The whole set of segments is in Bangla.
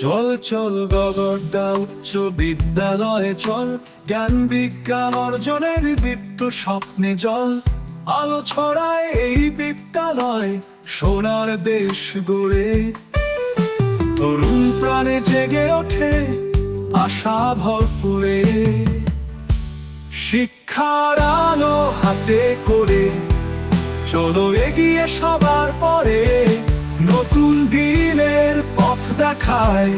চল চল গগরদা উচ্চ বিদ্যালয়ে চল। জ্ঞান বিজ্ঞান অর্জনের দীপ্ত স্বপ্নে জল। আলো ছড়ায় এই বিদ্যালয়, সোনার দেশ গড়ে। তরুণ প্রাণে জেগে ওঠে, আশা ভরপুরে। শিক্ষার আলো হাতে করে, চলো এগিয়ে সবার পরে। নতুন দিনের দেখায়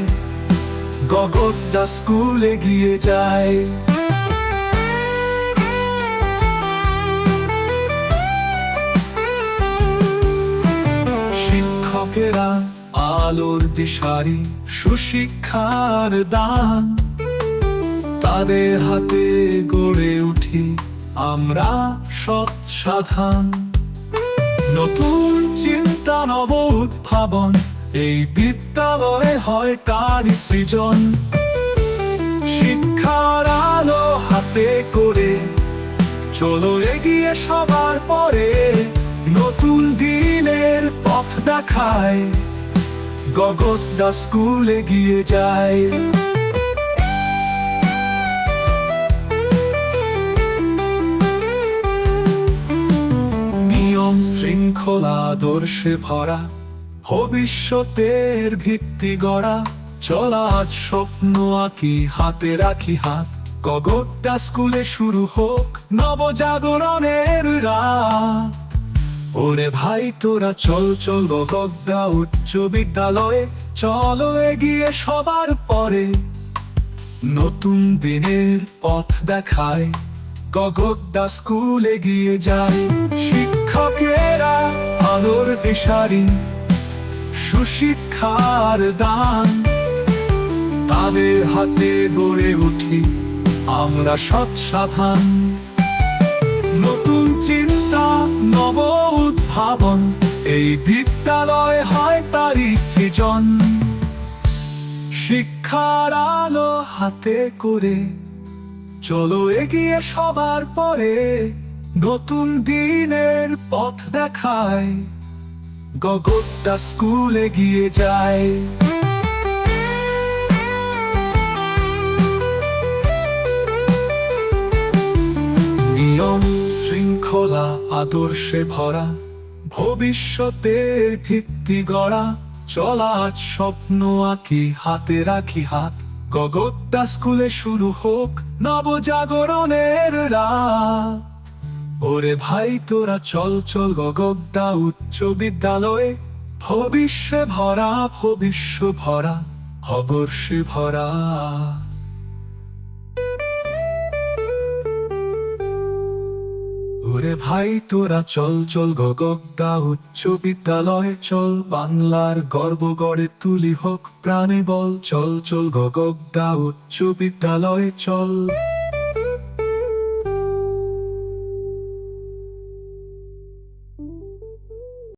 গগৎটা স্কুল এগিয়ে যায়। শিক্ষকেরা আলোর দিশারি সুশিক্ষার দান। তাদের হাতে গড়ে উঠি আমরা সৎ সাধান। নতুন চিন্তা নব উদ্ভাবন এই বিদ্যালয়ে হয় তার সৃজন। শিক্ষার আলো হাতে করে চলো এগিয়ে সবার পরে, নতুন দিনের পথ দেখায় গগৎদা স্কুল এগিয়ে যায়। নিয়ম শৃঙ্খলা আদর্শে ভরা ভবিষ্যতের ভিত্তি গড়া, চলা আজ স্বপ্ন আঁকি, হাতে রাখি হাত। গগৎটা স্কুলে শুরু হোক নবজাগরণের রাত। ওরে ভাই, তোরা চল চল গগদা উচ্চ বিদ্যালয়ে, চলো এগিয়ে সবার পরে। নতুন দিনের পথ দেখায় গগদ্দা স্কুলে এগিয়ে যায় শিক্ষকেরা আলোর দিশারি সুশিক্ষার দান। তাদের হাতে গড়ে উঠি আমরা সৎসাধান নতুন চিন্তা, নব উদ্ভাবন, এই বিদ্যালয় হয় তারই সৃজন। শিক্ষার আলো হাতে করে চলো এগিয়ে সবার পরে, নতুন দিনের পথ দেখায়। গগৎটা স্কুলে এগিয়ে যায়। নিয়ম শৃঙ্খলা, আদর্শে ভরা, ভবিষ্যতের ভিত্তি গড়া চলা আজ স্বপ্ন আঁকি, হাতে রাখি হাত। গগৎটা স্কুলে শুরু হোক নবজাগরণের রাত। ওরে ভাই, তোরা চল চল গগদ্দা উচ্চ বিদ্যালয়ে। ভবিষ্যে ভরা, ভবিষ্য ভরা হবর্ষে ভরা। ওরে ভাই, তোরা চল চল গগদ্দা উচ্চ বিদ্যালয়ে। চল, বাংলার গর্ব গড়ে তুলি হোক প্রাণে বল। চল চল গগদ্দা উচ্চ বিদ্যালয়ে, চল।